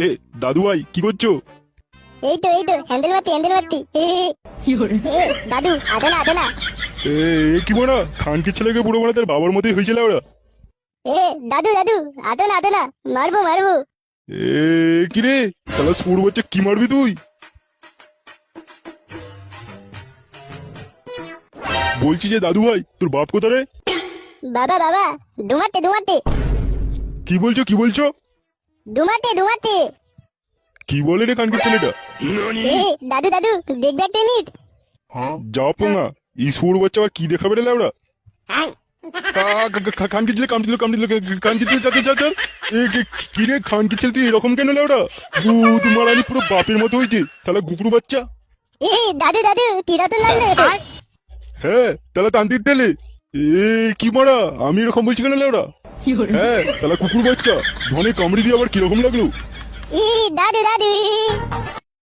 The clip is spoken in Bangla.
এ দাদু ভাই কি করছ? এই তো এই তো হ্যান্ডেল মারতি হ্যান্ডেল মারতি এ দাদু আদে না আদে না। এ এ কি মোনা খানকে ছেলেকে বুড়ো মোনা তার বাবার মতোই হয়েছিল ওরা। এ দাদু দাদু আদে না আদে না মারবো মারবো। এ কি রে? তাহলে সুর বাচ্চা কি মারবি তুই? বলছি যে দাদু ভাই তোর বাপ কোথা রে? বাবা বাবা দুমাতে দুমাতে কি বলছো কি বলছো? দুমাতে দুমাতে। কি বলে রে খানকে ছেলেটা? এ দাদু দাদু দেখবে একটা মিনিট যা পোঙা এই সুর বাচ্চা আবার কি দেখাবে রে লাউড়া খানকে ছেলে কামড়ি দিল কামড়ি দিল খানকে ছেলে যাতে যা এ কি রে খানকে ছেলে তুই এরকম কেন লাউড়া দুধ মারানি পুরো বাপের মতো হয়েছে সালা গুকুরু বাচ্চা। এ দাদু দাদু তীরা তো লাগল হ্যাঁ তাহলে তান্তির তেলে এ কি মারা? আমি এরকম বলছি কেন লাউড়া হ্যাঁ তাহলে কুকুর বাচ্চা। ধনে কামড়ি দিয়ে আবার কীরকম লাগল? ই দাদু দাদু ই